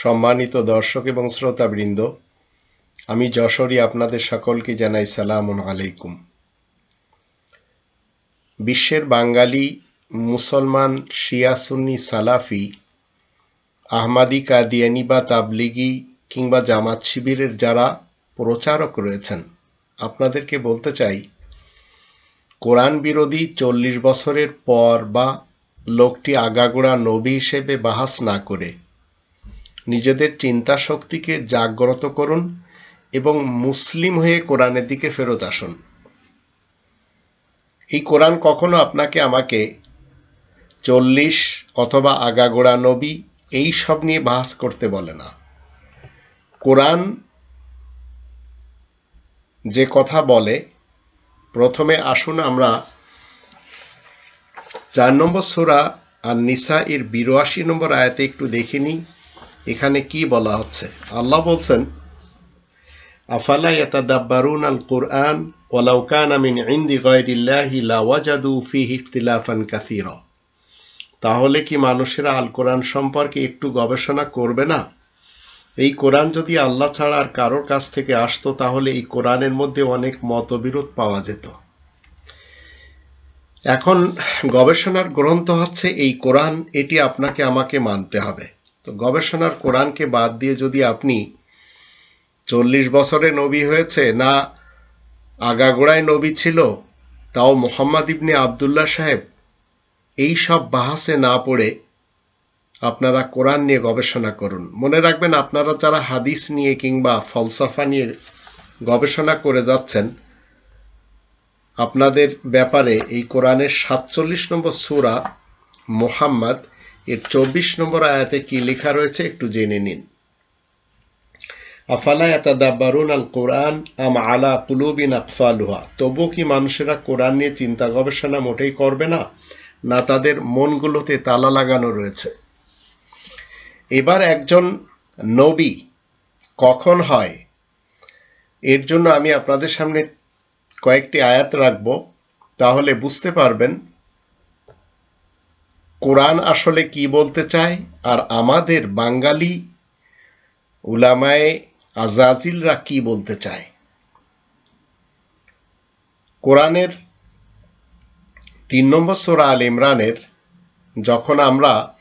সম্মানিত দর্শক এবং শ্রোতাবৃন্দ, আমি যশোরী আপনাদের সকলকে জানাই সালামুন আলাইকুম। বিশ্বের বাঙালি মুসলমান শিয়া সুন্নি সালাফি, আহমাদি, কাদিয়ানি বা তাবলিগি কিংবা জামাত শিবিরের যারা প্রচারক রয়েছেন, আপনাদেরকে বলতে চাই, কোরআন বিরোধী চল্লিশ বছরের পর বা লোকটি আগাগোড়া নবী হিসেবে বাহাস না করে নিজেদের চিন্তা শক্তিকে জাগ্রত করুন এবং মুসলিম হয়ে কোরআনের দিকে ফেরত আসুন। এই কোরআন কখনো আপনাকে আমাকে চল্লিশ অথবা আগাগোড়া নবী এই সব নিয়ে বাহাস করতে বলে না। কোরআন যে কথা বলে, প্রথমে আসুন আমরা চার নম্বর সোরা আর নিসা এর বিরাশি নম্বর আয়াতে একটু দেখে নিই। এখানে কি বলা হচ্ছে? আল্লাহ বলছেন, আফালা ইয়াতাদাব্বারুন আল কোরআন ওয়ালাউ কানা মিন ইনদি লাওয়াজাদু ফিহি ইখতিলাফান কাসীরা। তাহলে কি মানুষেরা আল কোরআন সম্পর্কে একটু গবেষণা করবে না? এই কোরআন যদি আল্লাহ ছাড়া আর কারোর কাছ থেকে আসতো, তাহলে এই কোরআনের মধ্যে অনেক মতবিরোধ পাওয়া যেত। এখন গবেষণার গ্রন্থ হচ্ছে, এই কোরআন, এটি আপনাকে, আমাকে মানতে হবে। তো গবেষণার কোরআনকে বাদ দিয়ে যদি আপনি চল্লিশ বছরে নবী হয়েছে না আগাগোড়ায় নবী ছিল, তাও মোহাম্মদ ইবনে আবদুল্লাহ সাহেব এই সব বাহাসে না পড়ে আপনারা কোরআন নিয়ে গবেষণা করুন। মনে রাখবেন আপনারা যারা হাদিস নিয়ে কিংবা ফলসাফা নিয়ে গবেষণা করে যাচ্ছেন, আপনাদের ব্যাপারে এই কোরআনের সাতচল্লিশ নম্বর সুরা মোহাম্মদ এর চব্বিশ নম্বর আয়াতে কি লেখা রয়েছে একটু জেনে নিন। আফালা ইয়াতাদাব্বারুন আল কোরআন আম আলা আকফালুহা? তবু কি মানুষেরা কোরআন নিয়ে চিন্তা গবেষণা মোটেই করবে না? না তাদের মনগুলোতে তালা লাগানো রয়েছে। এবার একজন নবী কখন হয়? এর জন্য আমি আপনাদের সামনে কয়েকটি আয়াত রাখব, তাহলে বুঝতে পারবেন কোরআন আসলে কি বলতে চায়? আর আমাদের বাঙালি উলামায়ে আজাজিলরা কি বলতে চায়? কোরআনের তিন নম্বর সোরা আল ইমরানের যখন আমরা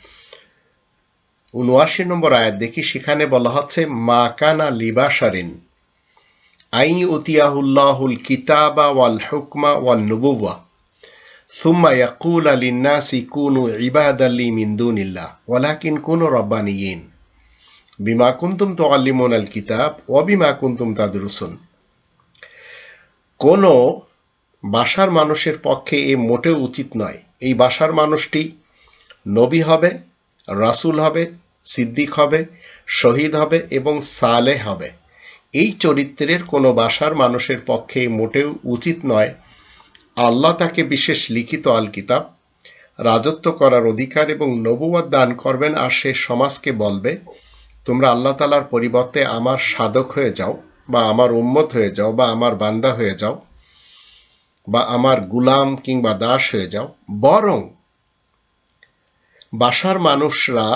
উনআশি নম্বর আয়াত দেখি, সেখানে বলা হচ্ছে, মা কানা লিবাসারিন আই উতিয়াহুল্লাহুল কিতাবা ওয়াল হুকমা ওয়াল নুবুওয়া। ثم يقول للناس كونوا عبادا لي من دون الله ولكن كونوا ربانيين বিমা কুন্তুম তুআল্লিমুন আল কিতাব ওয়া বিমা কুন্তুম তাদরুসুন কোন বাসার মানুষের পক্ষে এ মোটেও উচিত নয় এই বাসার মানুষটি নবী হবে রাসূল হবে সিদ্দিক হবে শহীদ হবে এবং সালেহ হবে এই চরিত্রের কোনো বাসার মানুষের পক্ষে মোটেও উচিত নয় আল্লাহ তাকে বিশেষ লিখিত আল কিতাব রাজত্ব করার অধিকার এবং নবুয়াদ দান করবেন আর সে সমাজকে বলবে, তোমরা আল্লাহ তালার পরিবর্তে আমার সাধক হয়ে যাও বা আমার উম্মত হয়ে যাও বা আমার বান্দা হয়ে যাও বা আমার গুলাম কিংবা দাস হয়ে যাও। বরং বাসার মানুষরা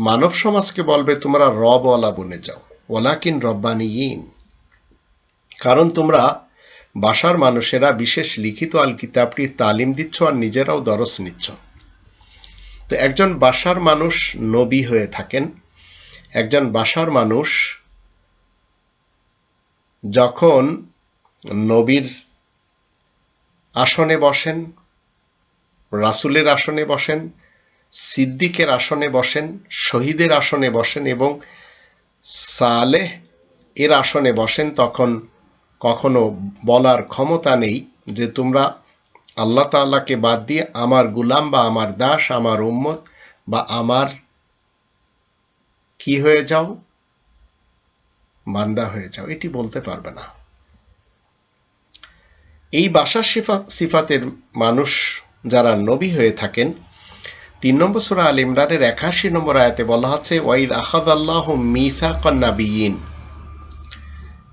মানব সমাজকে বলবে, তোমরা রব ওলা বনে যাও ওলাকিন ইন কারণ তোমরা বাসার মানুষেরা বিশেষ লিখিত আল কিতাবটি তালিম দিচ্ছ আর নিজেরাও দরস নিচ্ছ। তো একজন বাসার মানুষ নবী হয়ে থাকেন। একজন বাসার মানুষ যখন নবীর আসনে বসেন, রাসুলের আসনে বসেন, সিদ্দিকের আসনে বসেন, শহীদের আসনে বসেন এবং সালেহ এর আসনে বসেন, তখন কখনো বলার ক্ষমতা নেই যে তোমরা আল্লাহ তাল্লাহকে বাদ দিয়ে আমার গুলাম বা আমার দাস, আমার উম্মত বা আমার কি হয়ে যাও? বান্দা হয়ে যাও। এটি বলতে পারবে না। এই বাসার সিফাত সিফাতের মানুষ যারা নবী হয়ে থাকেন, তিন নম্বর সুরা আল ইমরানের একাশি নম্বর আয়াতে বলা হচ্ছে, ওয়াইদ আহাদ আল্লাহ মিথা কন্নাবিয়িন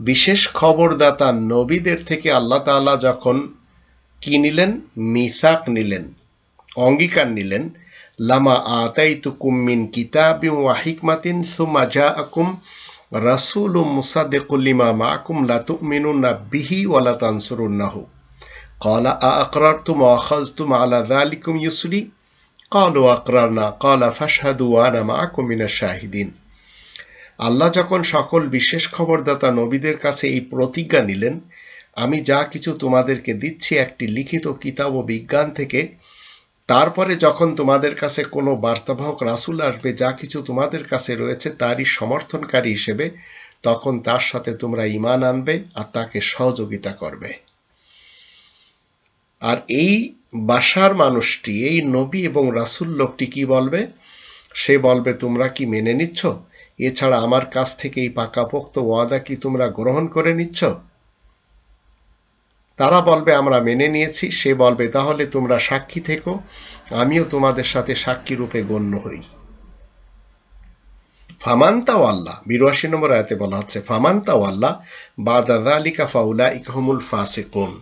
বিশেষ খবরদাতা নবীদের থেকে আল্লাহ তাআলা যখন কি নিলেন মিসাক নিলেন অঙ্গীকার নিলেন লামা আতাইতুকুম মিন কিতাবিন ওয়া হিকমাতিন সুম্মা জাআকুম রাসূলুম মুসাদ্দিকুল লিমা মাআকুম লা তু'মিনুন্না বিহি ওয়া লা তানসুরুন্নাহু قال أأقررتم وأخذتم على ذلكم يسري قالوا أقررنا قال فاشهدوا وأنا معكم من الشاهدين আল্লাহ যখন সকল বিশেষ খবরদাতা নবীদের কাছে এই প্রতিজ্ঞা নিলেন, আমি যা কিছু তোমাদেরকে দিচ্ছি একটি লিখিত কিতাব ও বিজ্ঞান থেকে, তারপরে যখন তোমাদের কাছে কোনো বার্তাবাহক রাসূল আসবে, যা কিছু তোমাদের কাছে রয়েছে তারই সমর্থনকারী হিসেবে, তখন তার সাথে তোমরা ঈমান আনবে আর তাকে সহযোগিতা করবে। আর এই বাসার মানুষটি, এই নবী এবং রাসূল লোকটি কি বলবে? সে বলবে, তোমরা কি মেনে নিচ্ছ এছাড়া আমার কাছ থেকে এই পাকাপোক্ত ওয়াদা কি তোমরা গ্রহণ করে নিচ্ছ? তারা বলবে, আমরা মেনে নিয়েছি। সে বলবে, তাহলে তোমরা সাক্ষী থেকো, আমিও তোমাদের সাথে সাক্ষী রূপে গণ্য হই। ফামান্তাও আল্লাহ বিরাশি নম্বর আয়াতে বলা হচ্ছে ফামান্তাও আল্লাহ বা দাদালিকা ফাউলা ইকহমুল ফাসিকুন।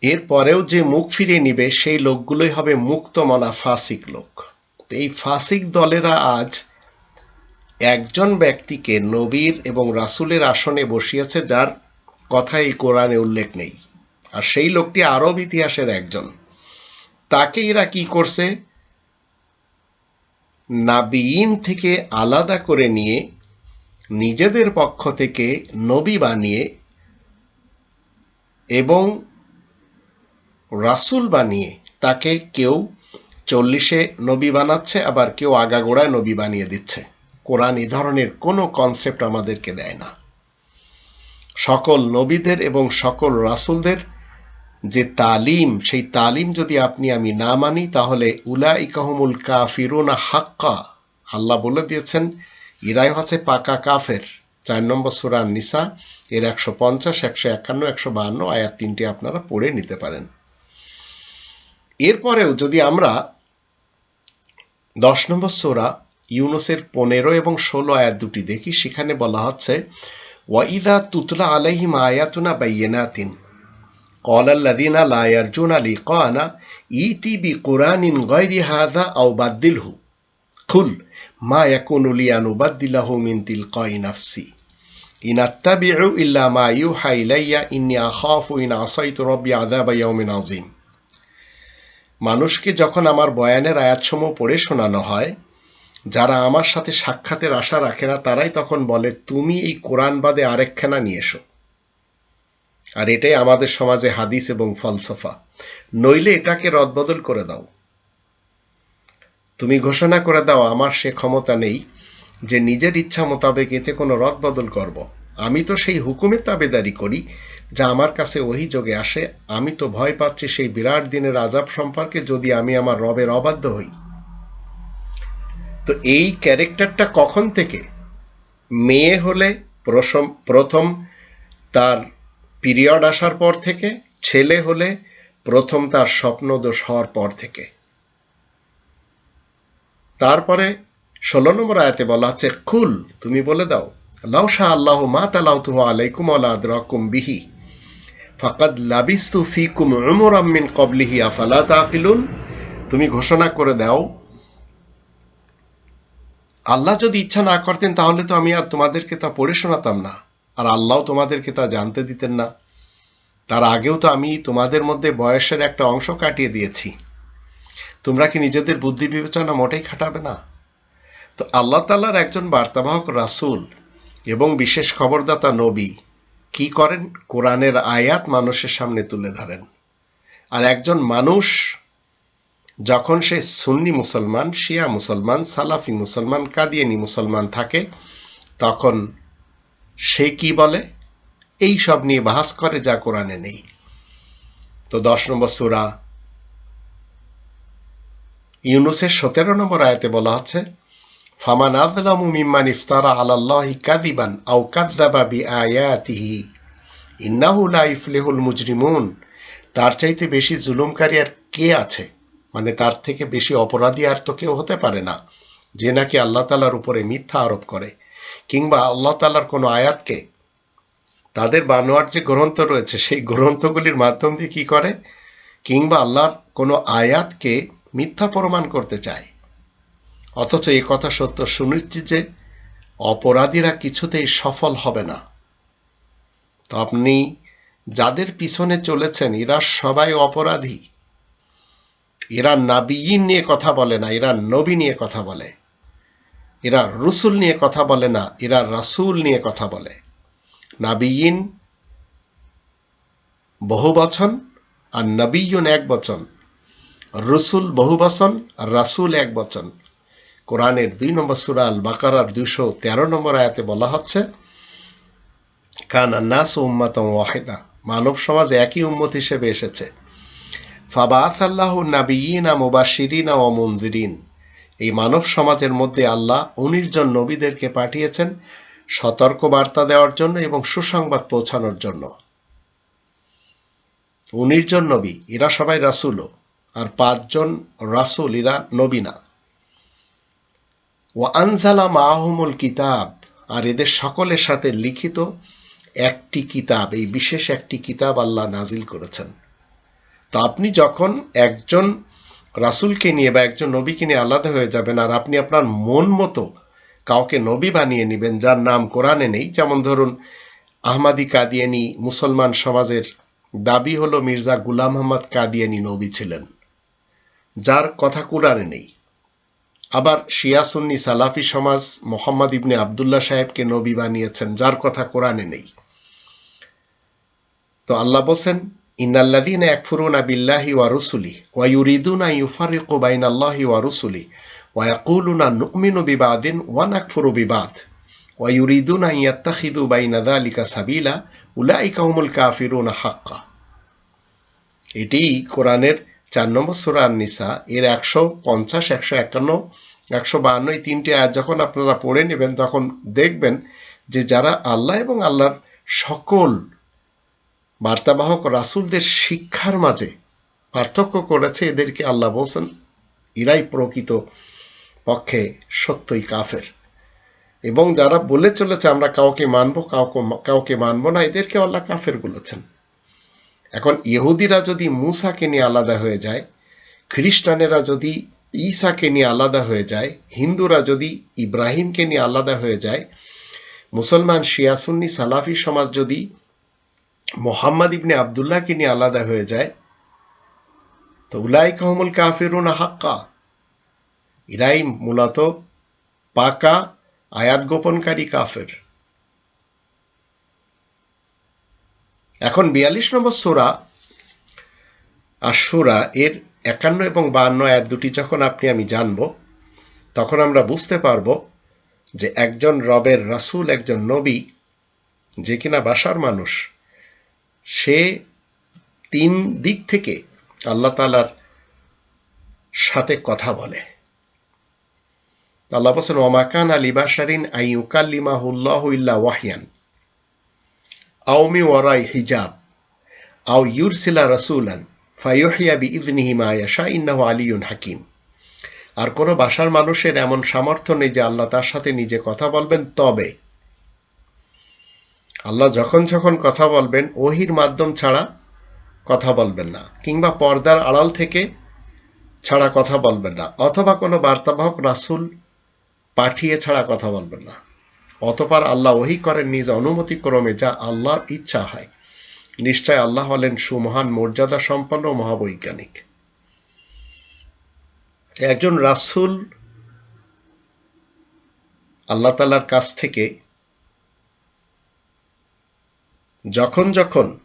এরপরেও যে মুখ ফিরিয়ে নিবে, সেই লোকগুলোই হবে মুক্ত মনা ফাসিক লোক। এই ফাসিক দলেরা আজ একজন ব্যক্তিকে নবীর এবং রাসুলের আসনে বসিয়েছে যার কথা এই কোরআনে উল্লেখ নেই। আর সেই লোকটি আরব ইতিহাসের একজন। তাকে এরা কি করছে? নাবিইন থেকে আলাদা করে নিয়ে নিজেদের পক্ষ থেকে নবী বানিয়ে এবং রাসূল বানিয়ে তাকে কেউ চল্লিশে নবী বানাচ্ছে, আবার কেউ আগাগোড়ায় নবী বানিয়ে দিচ্ছে। কোরআন এ ধরনের কোনো কনসেপ্ট আমাদেরকে দেয় না। সকল নবীদের এবং সকল রাসূলদের যে তালিম, সেই তালিম যদি আপনি আমি না মানি, তাহলে উলা ইকাহমুল কাফিরুনা হাক্কা। আল্লাহ বলে দিয়েছেন ইরাই হচ্ছে পাকা কাফের। চার নম্বর সুরান নিসা এর একশো পঞ্চাশ, একশো একান্ন, একশো বাহান্ন, আয়াত তিনটি আপনারা পড়ে নিতে পারেন। এরপরেও যদি আমরা দশ নম্বর সোরা ইউনুসের পনেরো এবং ষোলো আয়াত দুটি দেখি সেখানে বলা হচ্ছে ওয়াইদা তুতলা আলাইহিম আয়াতুনা বাইয়েনাতিন قال الذين لا يرجون لقاءنا إيتي بقرآن غير هذا أو بدله قل ما يكون لي أن أبدله من تلقاء نفسي إن أتبع إلا ما يوحى إلي إني أخاف إن عصيت ربي عذاب يوم عظيم মানুষকে যখন আমার বয়ানের আয়াতসমূহ পড়ে শোনানো হয়, যারা আমার সাথে সাক্ষাতের আশা রাখে না, তারাই তখন বলে, তুমি এই কোরআন বাদে আরেকখানা নিয়ে এসো। আর এটাই আমাদের সমাজে হাদিস এবং ফলসফা। নইলে এটাকে রদবদল করে দাও। তুমি ঘোষণা করে দাও, আমার সে ক্ষমতা নেই যে নিজের ইচ্ছা মোতাবেক এতে কোনো রদবদল করব। আমি তো সেই হুকুমের তাবেদারি করি যা আমার কাছে অভিযোগে আসে, আমি তো ভয় পাচ্ছি সেই বিরাট দিনের আজাব সম্পর্কে যদি আমি আমার রবের অবাধ্য হই। তো এই ক্যারেক্টারটা কখন থেকে? মেয়ে হলে প্রথম তার পিরিয়ড আসার পর থেকে, ছেলে হলে প্রথম তার স্বপ্নদোষ হওয়ার পর থেকে। তারপরে ষোলো নম্বর আয়াতে বলা হচ্ছে খুল, তুমি বলে দাও, লাউ শাহ আল্লাহ মা তালাউ তুহ আলাইকুম আলা আদরাকুম বিহি। ফাকাদ লাবিস্তু ফিকুম উমরাম মিন কবলিহি আফালা তাকিলুন? তুমি ঘোষণা করে দাও। আল্লাহ যদি ইচ্ছা না করতেন, তাহলে তো আমি আর তোমাদেরকে তা পড়ে শোনাতাম না, আর আল্লাহ তোমাদেরকে তা জানতে দিতেন না। তার আগেও তো আমি তোমাদের মধ্যে বয়সের একটা অংশ কাটিয়ে দিয়েছি। তোমরা কি নিজেদের বুদ্ধি বিবেচনা মোটেই খাটাবে না? তো আল্লাহ তাল্লার একজন বার্তাবাহক রাসুল এবং বিশেষ খবরদাতা নবী। কি করেন? কোরআনের আয়াত মানুষের সামনে তুলে ধরেন। আর একজন মানুষ যখন সে সুন্নি মুসলমান, শিয়া মুসলমান, সালাফি মুসলমান, কাদিয়ানি মুসলমান থাকে, তখন সে কি বলে? এই সব নিয়ে বাহাস করে যা কোরআনে নেই। তো দশ নম্বর সুরা ইউনুসের সতেরো নম্বর আয়াতে বলা হচ্ছে ফামান আজলামু মিম্মান ইফতারা আলাল্লাহি কাযিবান আও কাযযাবা বিআয়াতিহি ইন্নাহু লা ইফলিহুল মুজরিমুন তার চাইতে বেশি জুলুমকারী আর কে আছে? মানে তার থেকে বেশি অপরাধী আর তো কেউ হতে পারে না। যে নাকি আল্লাহ তালার উপরে মিথ্যা আরোপ করে। কিংবা আল্লাহ তালার কোনো আয়াতকে তাদের বানোয়ার যে গ্রন্থ রয়েছে, সেই গ্রন্থগুলির মাধ্যম দিয়ে কি করে? কিংবা আল্লাহর কোনো আয়াতকে মিথ্যা প্রমাণ করতে চায়? অথচ এ কথা সত্য সুনিশ্চিত যে অপরাধীরা কিছুতেই সফল হবে না। তো আপনি যাদের পিছনে চলেছেন, এরা সবাই অপরাধী। এরা নাবিয়িন নিয়ে কথা বলে না, এরা নবী নিয়ে কথা বলে। এরা রসুল নিয়ে কথা বলে না, এরা রাসুল নিয়ে কথা বলে। নাবিয়িন বহু বচন আর নবীন এক বচন। রসুল বহু বচন আর রাসুল এক বচন। কোরআনের দুই নম্বর সুরাল বাকারার দুইশো তেরো নম্বর আয়াতে বলা হচ্ছে, কানা উম্মাতম মানব সমাজ একই উম্মত হিসেবে এসেছে। ও মুনজিরিন, এই মানব সমাজের মধ্যে আল্লাহ উনিশ জন নবীদেরকে পাঠিয়েছেন সতর্ক বার্তা দেওয়ার জন্য এবং সুসংবাদ পৌঁছানোর জন্য। উনিশ জন নবী, এরা সবাই রাসুলও, আর পাঁচজন রাসুল, এরা নবী না। ও আনজালা মাহমুল কিতাব, আর এদের সকলের সাথে লিখিত একটি কিতাব, এই বিশেষ একটি কিতাব আল্লাহ নাজিল করেছেন। তো আপনি যখন একজন রাসুলকে নিয়ে বা একজন নবীকে নিয়ে আলাদা হয়ে যাবেন, আর আপনি আপনার মন মতো কাউকে নবী বানিয়ে নেবেন, যার নাম কোরআনে নেই, যেমন ধরুন আহমাদি কাদিয়ানি মুসলমান সমাজের দাবি হলো মির্জা গুলাম আহমদ কাদিয়ানি নবী ছিলেন, যার কথা কোরআনে নেই। আবার শিয়াসুন্নি সালাফি সমাজ মোহাম্মদ ইবনে আবদুল্লাহ সাহেবকে নবী বানিয়েছেন, যার কথা কোরআনে নেই। তো আল্লাহ বলছেন বিল্লাহি ওয়া ওয়া ইউফারিকু ওয়া ওয়া নু'মিনু বিবাদিন ওয়া নাকফুরু বিবাদ ওয়া যালিকা সাবিলা উলাইকা হুমুল হাক্কা। এটি কোরআনের চার নম্বর সুরা নিসা এর একশো পঞ্চাশ, একশো একান্ন, একশো বাহান্ন, এই তিনটি আয়াত যখন আপনারা পড়ে নেবেন, তখন দেখবেন যে যারা আল্লাহ এবং আল্লাহর সকল বার্তাবাহক রাসুলদের শিক্ষার মাঝে পার্থক্য করেছে, এদেরকে আল্লাহ বলছেন ইরাই প্রকৃত পক্ষে সত্যই কাফের। এবং যারা বলে চলেছে, আমরা কাউকে মানবো, কাউকে কাউকে মানবো না এদেরকে আল্লাহ কাফের বলেছেন। এখন ইহুদিরা যদি মুসাকে নিয়ে আলাদা হয়ে যায়, খ্রিস্টানেরা যদি ঈসাকে নিয়ে আলাদা হয়ে যায়, হিন্দুরা যদি ইব্রাহিমকে নিয়ে আলাদা হয়ে যায়, মুসলমান শিয়াসুন্নি সালাফি সমাজ যদি মোহাম্মদ ইবনে আবদুল্লাহকে নিয়ে আলাদা হয়ে যায়, তো উলাই কাহমুল কাফিরুন হাক্কা। ইরাই মূলত পাকা, আয়াত গোপনকারী কাফের। এখন বিয়াল্লিশ নম্বর সোরা আর সুরা এর একান্ন এবং বাহান্ন এক দুটি যখন আপনি আমি জানব, তখন আমরা বুঝতে পারব যে একজন রবের রাসুল, একজন নবী যে কিনা বাসার মানুষ, সে তিন দিক থেকে আল্লাহ তালার সাথে কথা বলে। আল্লাহ বলছেন ওমাকান আলী বাসারিন আই উকাল্লিমাহুল্লাহ ইল্লা ওয়াহিয়ান আওমি ওয়ারাই হিজাব আও ইউরসিলা রসুলান ফাইহিয়া বি ইদনিহি মা ইয়াশা ইন্নাহু আলিউন হাকিম আর কোনো বাসার মানুষের এমন সামর্থ্য নেই যে আল্লাহ তার সাথে নিজে কথা বলবেন, তবে আল্লাহ যখন যখন কথা বলবেন, ওহির মাধ্যম ছাড়া কথা বলবেন না, কিংবা পর্দার আড়াল থেকে ছাড়া কথা বলবেন না, অথবা কোনো বার্তাবাহক রাসুল পাঠিয়ে ছাড়া কথা বলবেন না। অতপার আল্লাহ ওহি করেন নিজ অনুমতি ক্রমে যা আল্লাহর ইচ্ছা হয়। নিশ্চয় আল্লাহ হলেন সুমহান, মর্যাদা সম্পন্ন মহাবৈজ্ঞানিক। একজন রাসুল আল্লাহ তালার কাছ থেকে যখন যখন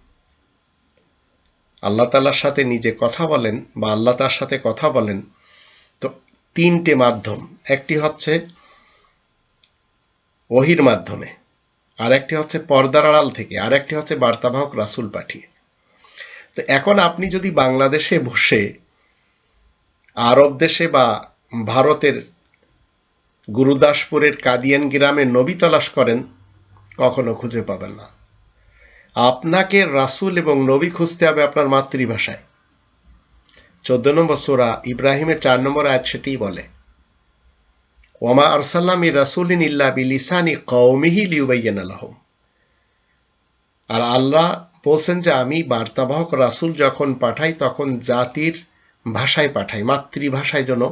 আল্লাহ তালার সাথে নিজে কথা বলেন বা আল্লাহ তার সাথে কথা বলেন, তো তিনটে মাধ্যম। একটি হচ্ছে ওহির মাধ্যমে। আর একটি হচ্ছে পর্দার আড়াল থেকে আর একটি হচ্ছে বার্তাবাহক রাসুল পাঠিয়ে। তো এখন আপনি যদি বাংলাদেশে বসে, আরব দেশে বা ভারতের গুরুদাসপুরের কাদিয়ান গ্রামে নবী তলাশ করেন, কখনো খুঁজে পাবেন না। আপনাকে রাসুল এবং নবী খুঁজতে হবে আপনার মাতৃভাষায়। চোদ্দ নম্বর সোরা ইব্রাহিমের চার নম্বর আয়াত সেটিই বলে ওমা আরসাল্লাম রাসুলিন ইল্লা বিলিসানি কৌমিহি লিউবাইয়ান আলহম আর আল্লাহ বলছেন যে, আমি বার্তাবাহক রাসুল যখন পাঠাই, তখন জাতির ভাষায় পাঠায় মাতৃভাষায় যেন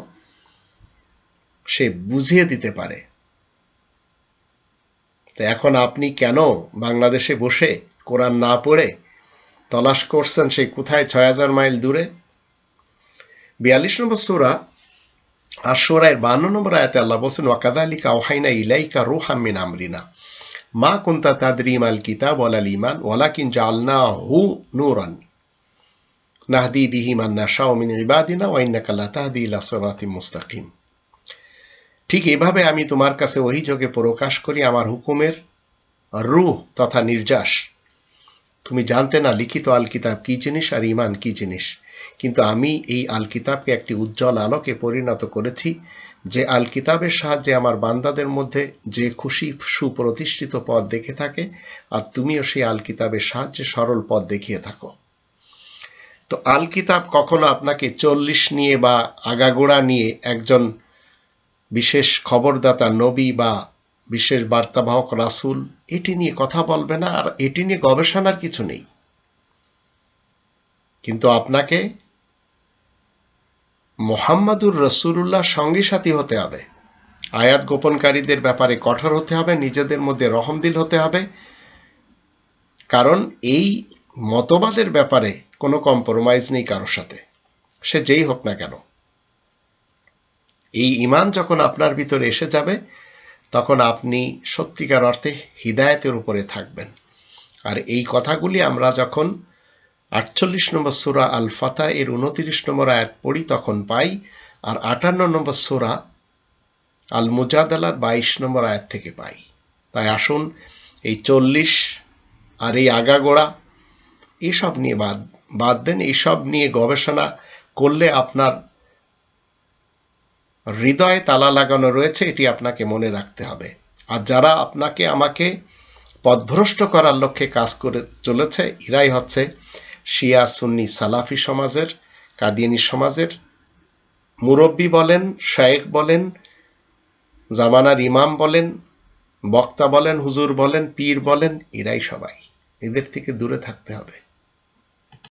সে বুঝিয়ে দিতে পারে। তো এখন আপনি কেন বাংলাদেশে বসে কোরআন না পড়ে, তলাশ করছেন সেই কোথায়, ছয় হাজার মাইল দূরে? বিয়াল্লিশ নম্বর সুরা আর বান্ন নম্বর আল্লাহ বলছেন ওয়াকাদালিকা ওহাইনা ইলাইকা আমরিনা। মা কুন্তা তাদরিম আল কিতাব ইমান জাআলনা হু নূরান। নাহদি বিহি মান নাশাউ মিন ইবাদিনা ওয়া ইন্নাকা লা তাহদি ইলা সিরাতিম মুস্তাকিম। ঠিক এভাবে আমি তোমার কাছে ওই যোগে প্রকাশ করি, আমার হুকুমের রুহ তথা নির্যাস। তুমি জানতে না লিখিত আল কিতাব কি জিনিস আর ইমান কি জিনিস। কিন্তু আমি এই আল কিতাবকে একটি উজ্জ্বল আলোকে পরিণত করেছি যে আল কিতাবের সাহায্যে আমার বান্দাদের মধ্যে যে খুশি সুপ্রতিষ্ঠিত পথ দেখে থাকে, আর তুমিও সেই আল কিতাবের সাহায্যে সরল পথ দেখিয়ে থাকো। তো আল কিতাব কখনো আপনাকে চল্লিশ নিয়ে বা আগাগোড়া নিয়ে একজন বিশেষ খবরদাতা, নবী বা বিশেষ বার্তাবাহক রাসুল, এটি নিয়ে কথা বলবে না, আর এটি নিয়ে গবেষণার কিছু নেই। কিন্তু আপনাকে মোহাম্মদুর রসুল্লাহ সঙ্গী সাথী হতে হবে। আয়াত গোপনকারীদের ব্যাপারে কঠোর হতে হবে, নিজেদের মধ্যে রহমদিল হতে হবে। কারণ এই মতবাদের ব্যাপারে কোনো কম্প্রোমাইজ নেই কারোর সাথে। সে যেই হোক না কেন। এই ইমান যখন আপনার ভিতরে এসে যাবে, তখন আপনি সত্যিকার অর্থে হৃদায়তের উপরে থাকবেন। আর এই কথাগুলি আমরা যখন আটচল্লিশ নম্বর সুরা আল ফাতা এর উনতিরিশ নম্বর আয়াত পড়ি, তখন পাই, আর আটান্ন নম্বর সুরা আল মুজাদালার বাইশ নম্বর আয়াত থেকে পাই। তাই আসুন, এই চল্লিশ আর এই আগাগোড়া, এসব নিয়ে বাদ বাদ দেন এইসব নিয়ে গবেষণা করলে আপনার হৃদয়ে তালা লাগানো রয়েছে, এটি আপনাকে মনে রাখতে হবে। আর যারা আপনাকে, আমাকে পথভ্রষ্ট করার লক্ষ্যে কাজ করে চলেছে, এরাই হচ্ছে শিয়া সুন্নি সালাফি সমাজের, কাদিয়ানি সমাজের। মুরব্বী বলেন শায়েক বলেন, জামানার ইমাম বলেন, বক্তা বলেন, হুজুর বলেন, পীর বলেন, এরাই সবাই। এদের থেকে দূরে থাকতে হবে।